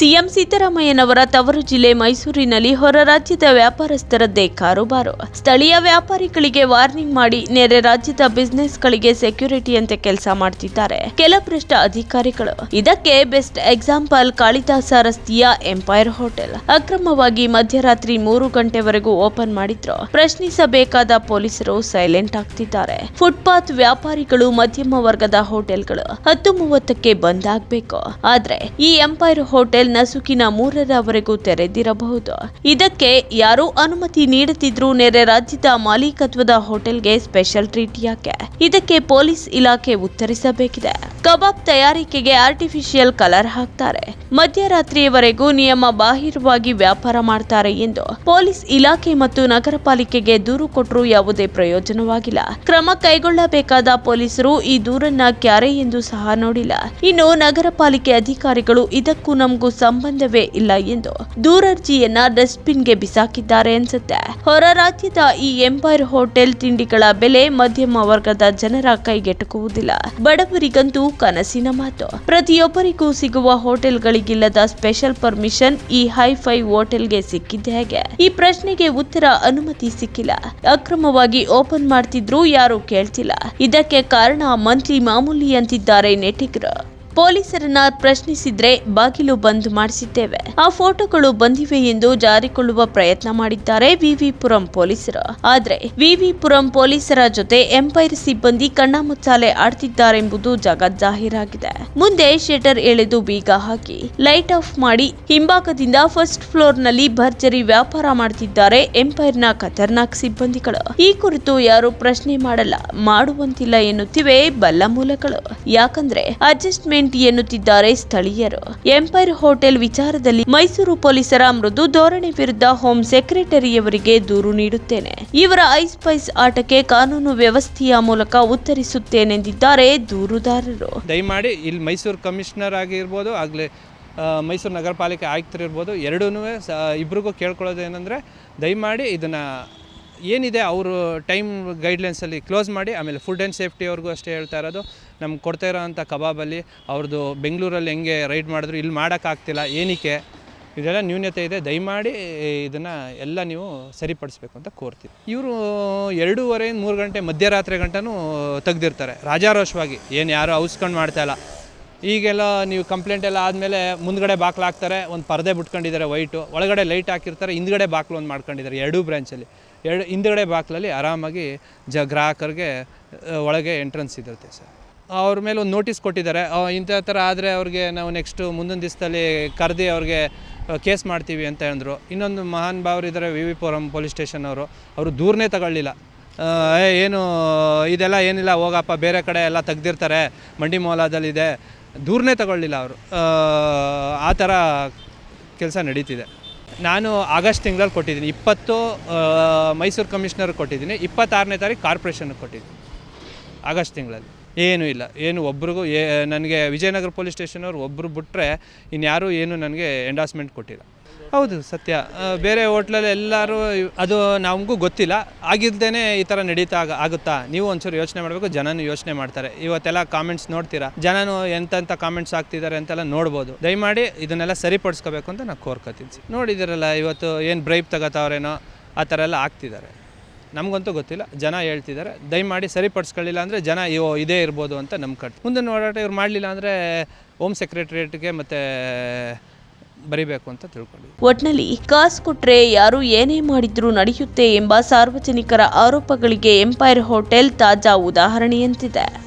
CM ಸಿದ್ದರಾಮಯ್ಯನವರ ತವರು ಜಿಲ್ಲೆ ಮೈಸೂರಿನಲ್ಲಿ ಹೊರ ರಾಜ್ಯದ ವ್ಯಾಪಾರಸ್ಥರದ್ದೇ ಕಾರುಬಾರು. ಸ್ಥಳೀಯ ವ್ಯಾಪಾರಿಗಳಿಗೆ ವಾರ್ನಿಂಗ್ ಮಾಡಿ ನೆರೆ ರಾಜ್ಯದ ಬಿಸ್ನೆಸ್ಗಳಿಗೆ ಸೆಕ್ಯೂರಿಟಿಯಂತೆ ಕೆಲಸ ಮಾಡ್ತಿದ್ದಾರೆ. ಕೆಲ ಭ್ರಷ್ಟ ಅಧಿಕಾರಿಗಳು. ಇದಕ್ಕೆ ಬೆಸ್ಟ್ ಎಕ್ಸಾಂಪಲ್ ಕಾಳಿದಾಸ ರಸ್ತೆಯ ಎಂಪೈರ್ ಹೋಟೆಲ್. ಅಕ್ರಮವಾಗಿ ಮಧ್ಯರಾತ್ರಿ ಮೂರು ಗಂಟೆವರೆಗೂ ಓಪನ್ ಮಾಡಿದ್ರು. ಪ್ರಶ್ನಿಸಬೇಕಾದ ಪೊಲೀಸರು ಸೈಲೆಂಟ್ ಆಗ್ತಿದ್ದಾರೆ. ಫುಟ್ಪಾತ್ ವ್ಯಾಪಾರಿಗಳು ಮಧ್ಯಮ ವರ್ಗದ ಹೋಟೆಲ್ಗಳು ಹತ್ತು ಮೂವತ್ತಕ್ಕೆ ಬಂದ್ ಆಗ್ಬೇಕು. ಆದ್ರೆ ಈ ಎಂಪೈರ್ ಹೋಟೆಲ್ ನಸುಕಿನ ಮೂರರವರೆಗೂ ತೆರೆದಿರಬಹುದು. ಇದಕ್ಕೆ ಯಾರು ಅನುಮತಿ ನೀಡುತ್ತಿದ್ರು ನೆರೆ ರಾಜ್ಯದ ಮಾಲೀಕತ್ವದ ಹೋಟೆಲ್ಗೆ ಸ್ಪೆಷಲ್ ಟ್ರೀಟ್ ಯಾಕೆ? ಇದಕ್ಕೆ ಪೊಲೀಸ್ ಇಲಾಖೆ ಉತ್ತರಿಸಬೇಕಿದೆ. ಕಬಾಬ್ ತಯಾರಿಕೆಗೆ ಆರ್ಟಿಫಿಷಿಯಲ್ ಕಲರ್ ಹಾಕ್ತಾರೆ. ಮಧ್ಯರಾತ್ರಿಯವರೆಗೂ ನಿಯಮ ಬಾಹಿರವಾಗಿ ವ್ಯಾಪಾರ ಮಾಡ್ತಾರೆ ಎಂದು ಪೊಲೀಸ್ ಇಲಾಖೆ ಮತ್ತು ನಗರ ಪಾಲಿಕೆಗೆ ದೂರು ಕೊಟ್ಟರೂ ಯಾವುದೇ ಪ್ರಯೋಜನವಾಗಿಲ್ಲ. ಕ್ರಮ ಕೈಗೊಳ್ಳಬೇಕಾದ ಪೊಲೀಸರು ಈ ದೂರನ್ನ ಕ್ಯಾರೆ ಎಂದು ಸಹ ನೋಡಿಲ್ಲ. ಇನ್ನು ನಗರ ಪಾಲಿಕೆ ಅಧಿಕಾರಿಗಳು ಇದಕ್ಕೂ ನಮಗೂ ಸಂಬಂಧವೇ ಇಲ್ಲ ಎಂದು ದೂರರ್ಜಿಯನ್ನ ಡಸ್ಟ್ಬಿನ್ಗೆ ಬಿಸಾಕಿದ್ದಾರೆ ಅನ್ಸುತ್ತೆ. ಹೊರ ರಾಜ್ಯದ ಈ ಎಂಪೈರ್ ಹೋಟೆಲ್ ತಿಂಡಿಗಳ ಬೆಲೆ ಮಧ್ಯಮ ವರ್ಗದ ಜನರ ಕೈಗೆಟುಕುವುದಿಲ್ಲ. ಬಡವರಿಗಂತೂ ಕನಸಿನ ಮಾತು. ಪ್ರತಿಯೊಬ್ಬರಿಗೂ ಸಿಗುವ ಹೋಟೆಲ್ಗಳಿಗಿಲ್ಲದ ಸ್ಪೆಷಲ್ ಪರ್ಮಿಷನ್ ಈ ಹೈಫೈ ಹೋಟೆಲ್ಗೆ ಸಿಕ್ಕಿದ್ದೆ ಹೇಗೆ? ಈ ಪ್ರಶ್ನೆಗೆ ಉತ್ತರ ಅನುಮತಿ ಸಿಕ್ಕಿಲ್ಲ. ಅಕ್ರಮವಾಗಿ ಓಪನ್ ಮಾಡ್ತಿದ್ರು ಯಾರು ಕೇಳ್ತಿಲ್ಲ. ಇದಕ್ಕೆ ಕಾರಣ ಮಂತ್ಲಿ ಮಾಮೂಲಿ ಅಂತಿದ್ದಾರೆ ನೆಟಿಗರು. ಪೊಲೀಸರನ್ನ ಪ್ರಶ್ನಿಸಿದ್ರೆ ಬಾಗಿಲು ಬಂದ್ ಮಾಡಿಸಿದ್ದೇವೆ. ಆ ಫೋಟೋಗಳು ಬಂದಿವೆ ಎಂದು ಜಾರಿಕೊಳ್ಳುವ ಪ್ರಯತ್ನ ಮಾಡಿದ್ದಾರೆ ವಿವಿಪುರಂ ಪೊಲೀಸರು. ಆದ್ರೆ ವಿವಿಪುರಂ ಪೊಲೀಸರ ಜೊತೆ ಎಂಪೈರ್ ಸಿಬ್ಬಂದಿ ಕಣ್ಣಾಮುಚ್ಚಾಲೆ ಆಡ್ತಿದ್ದಾರೆಂಬುದು ಜಗಜ್ಜಾಹೀರಾಗಿದೆ ಮುಂದೆ ಶೆಟರ್ ಎಳೆದು ಬೀಗ ಹಾಕಿ, ಲೈಟ್ ಆಫ್ ಮಾಡಿ ಹಿಂಭಾಗದಿಂದ ಫಸ್ಟ್ ಫ್ಲೋರ್ನಲ್ಲಿ ಭರ್ಜರಿ ವ್ಯಾಪಾರ ಮಾಡ್ತಿದ್ದಾರೆ ಎಂಪೈರ್ನ ಖತರ್ನಾಕ್ ಸಿಬ್ಬಂದಿಗಳು. ಈ ಕುರಿತು ಯಾರು ಪ್ರಶ್ನೆ ಮಾಡಲ್ಲ, ಮಾಡುವಂತಿಲ್ಲ ಎನ್ನುತ್ತಿವೆ ಬಲ್ಲ ಮೂಲಗಳು. ಯಾಕಂದ್ರೆ ಅಡ್ಜಸ್ಟ್ಮೆಂಟ್ ಎನ್ನುತ್ತಿದ್ದಾರೆ ಸ್ಥಳೀಯರು. ಎಂಪೈರ್ ಹೋಟೆಲ್ ವಿಚಾರದಲ್ಲಿ ಮೈಸೂರು ಪೊಲೀಸರ ಮೃದು ಧೋರಣೆ ವಿರುದ್ಧ ಹೋಮ್ ಸೆಕ್ರೆಟರಿಯವರಿಗೆ ದೂರು ನೀಡುತ್ತೇನೆ. ಇವರ ಐಸ್ ಪೈಸ್ ಆಟಕ್ಕೆ ಕಾನೂನು ವ್ಯವಸ್ಥೆಯ ಮೂಲಕ ಉತ್ತರಿಸುತ್ತೇನೆಂದಿದ್ದಾರೆ ದೂರುದಾರರು. ದಯಮಾಡಿ ಇಲ್ಲಿ ಮೈಸೂರು ಕಮಿಷನರ್ ಆಗಿರ್ಬೋದು, ಆಗಲೇ ಮೈಸೂರು ನಗರ ಪಾಲಿಕೆ ಆಯುಕ್ತರಿರ್ಬೋದು ಎರಡೂ ಸ, ಇಬ್ರಿಗೂ ಕೇಳ್ಕೊಳ್ಳೋದು ಏನಂದರೆ, ದಯಮಾಡಿ ಇದನ್ನು ಏನಿದೆ, ಅವರು ಟೈಮ್ ಗೈಡ್ಲೈನ್ಸಲ್ಲಿ ಕ್ಲೋಸ್ ಮಾಡಿ, ಆಮೇಲೆ ಫುಡ್ ಆ್ಯಂಡ್ ಸೇಫ್ಟಿ ಅವ್ರಿಗೂ ಅಷ್ಟೇ ಹೇಳ್ತಾ ಇರೋದು. ನಮ್ಗೆ ಕೊಡ್ತಾ ಇರೋವಂಥ ಕಬಾಬಲ್ಲಿ ಅವ್ರದ್ದು ಬೆಂಗಳೂರಲ್ಲಿ ಹೆಂಗೆ ರೈಡ್ ಮಾಡಿದ್ರು, ಇಲ್ಲಿ ಮಾಡೋಕ್ಕಾಗ್ತಿಲ್ಲ ಏನಕ್ಕೆ? ಇದೆಲ್ಲ ನ್ಯೂನ್ಯತೆ ಇದೆ, ದಯಮಾಡಿ ಇದನ್ನು ಎಲ್ಲ ನೀವು ಸರಿಪಡಿಸ್ಬೇಕು ಅಂತ ಕೋರ್ತೀವಿ. ಇವರು ಎರಡೂವರೆಯಿಂದ ಮೂರು ಗಂಟೆ ಮಧ್ಯರಾತ್ರಿ ಗಂಟನೂ ತೆಗ್ದಿರ್ತಾರೆ, ರಾಜಾರೋಷವಾಗಿ. ಏನು ಯಾರೂ ಔಸ್ಕೊಂಡು ಮಾಡ್ತಾ ಇಲ್ಲ. ಈಗೆಲ್ಲ ನೀವು ಕಂಪ್ಲೇಂಟ್ ಎಲ್ಲ ಆದಮೇಲೆ ಮುಂದ್ಗಡೆ ಬಾಕ್ಲು ಹಾಕ್ತಾರೆ ಒಂದು ಪರದೆ ಬಿಟ್ಕೊಂಡಿದ್ದಾರೆ ವೈಟು ಒಳಗಡೆ ಲೈಟ್ ಹಾಕಿರ್ತಾರೆ, ಹಿಂದ್ಗಡೆ ಬಾಕ್ಲು ಒಂದು ಮಾಡ್ಕೊಂಡಿದ್ದಾರೆ, ಎರಡೂ ಬ್ರ್ಯಾಂಚಲ್ಲಿ ಎರಡು ಹಿಂದುಗಡೆ ಬಾಕ್ಲಲ್ಲಿ ಆರಾಮಾಗಿ ಜ ಗ್ರಾಹಕರಿಗೆ ಒಳಗೆ ಎಂಟ್ರೆನ್ಸ್ ಇರುತ್ತೆ ಸರ್. ಅವ್ರ ಮೇಲೆ ಒಂದು ನೋಟಿಸ್ ಕೊಟ್ಟಿದ್ದಾರೆ. ಇಂಥ ಥರ ಆದರೆ ಅವ್ರಿಗೆ ನಾವು ನೆಕ್ಸ್ಟು ಮುಂದಿನ ದಿವಸದಲ್ಲಿ ಕರೆದಿ ಅವ್ರಿಗೆ ಕೇಸ್ ಮಾಡ್ತೀವಿ ಅಂತ ಹೇಳಿದ್ರು ಇನ್ನೊಂದು ಮಹಾನ್ ಭಾವರಿದ್ದಾರೆ V V Puram police station ಅವರು. ಅವರು ದೂರನೇ ತಗೊಳ್ಳಿಲ್ಲ. ಏನು, ಇದೆಲ್ಲ ಏನಿಲ್ಲ, ಹೋಗಪ್ಪ, ಬೇರೆ ಕಡೆ ಎಲ್ಲ ತೆಗ್ದಿರ್ತಾರೆ, ಮಂಡಿ ಮೋಲಾದಲ್ಲಿದೆ ದೂರನೇ ತಗೊಳ್ಳಿಲ್ಲ ಅವರು. ಆ ಥರ ಕೆಲಸ ನಡೀತಿದೆ. ನಾನು ಆಗಸ್ಟ್ ತಿಂಗಳಲ್ಲಿ ಕೊಟ್ಟಿದ್ದೀನಿ. ಇಪ್ಪತ್ತು ಮೈಸೂರು ಕಮಿಷನರ್ ಕೊಟ್ಟಿದ್ದೀನಿ. ಇಪ್ಪತ್ತಾರನೇ ತಾರೀಕು ಕಾರ್ಪೊರೇಷನ್ಗೆ ಕೊಟ್ಟಿದ್ದೀನಿ. ಆಗಸ್ಟ್ ತಿಂಗಳಲ್ಲಿ. ಏನೂ ಇಲ್ಲ. ಏನು ಒಬ್ರಿಗೂ ಏ, ನನಗೆ ವಿಜಯನಗರ ಪೊಲೀಸ್ ಸ್ಟೇಷನವ್ರು ಒಬ್ಬರು ಬಿಟ್ಟರೆ ಇನ್ಯಾರೂ ಏನು ನನಗೆ ಎಂಡಾಸ್ಮೆಂಟ್ ಕೊಟ್ಟಿಲ್ಲ. ಹೌದು ಸತ್ಯ. ಬೇರೆ ಹೋಟ್ಲಲ್ಲಿ ಎಲ್ಲರೂ ಅದು ನಮಗೂ ಗೊತ್ತಿಲ್ಲ. ಆಗಿಲ್ದೇ ಈ ಥರ ನಡೀತಾ ಆಗ, ಆಗುತ್ತಾ? ನೀವು ಒಂಚೂರು ಯೋಚನೆ ಮಾಡಬೇಕು, ಜನನೂ ಯೋಚನೆ ಮಾಡ್ತಾರೆ. ಇವತ್ತೆಲ್ಲ ಕಾಮೆಂಟ್ಸ್ ನೋಡ್ತೀರಾ? ಜನನು ಎಂತೆಂಥ ಕಾಮೆಂಟ್ಸ್ ಆಗ್ತಿದ್ದಾರೆ ಅಂತೆಲ್ಲ ನೋಡ್ಬೋದು. ದಯಮಾಡಿ ಇದನ್ನೆಲ್ಲ ಸರಿಪಡಿಸ್ಕೋಬೇಕು ಅಂತ ನಾನು ಕೋರ್ಕೋತೀನಿ. ನೋಡಿದಿರಲ್ಲ ಇವತ್ತು ಏನು ಬ್ರೈಬ್ ತಗೋತಾವ್ರೇನೋ, ಆ ಥರ ಎಲ್ಲ ಆಗ್ತಿದ್ದಾರೆ ನಮಗಂತೂ ಗೊತ್ತಿಲ್ಲ. ಜನ ಹೇಳ್ತಿದ್ದಾರೆ. ದಯಮಾಡಿ ಸರಿಪಡಿಸ್ಕೊಳ್ಳಿಲ್ಲ ಅಂದರೆ ಜನ ಇವೋ ಇದೇ ಇರ್ಬೋದು ಅಂತ ನಂಬ್ಕಟ್ಟು ಮುಂದೆ ಹೋರಾಟ ಇವ್ರು ಮಾಡಲಿಲ್ಲ ಅಂದರೆ ಹೋಮ್ ಸೆಕ್ರೆಟ್ರಿಯೇಟ್ಗೆ ಮತ್ತು ಬರಿಬೇಕು ಅಂತ ತಿಳ್ಕೊಂಡಿದ್ವಿ ಒಟ್ನಲ್ಲಿ ಕಾಸು ಕೊಟ್ರೆ ಯಾರು ಏನೇ ಮಾಡಿದ್ರೂ ನಡೆಯುತ್ತೆ ಎಂಬ ಸಾರ್ವಜನಿಕರ ಆರೋಪಗಳಿಗೆ ಎಂಪೈರ್ ಹೋಟೆಲ್ ತಾಜಾ ಉದಾಹರಣೆಯಂತಿದೆ.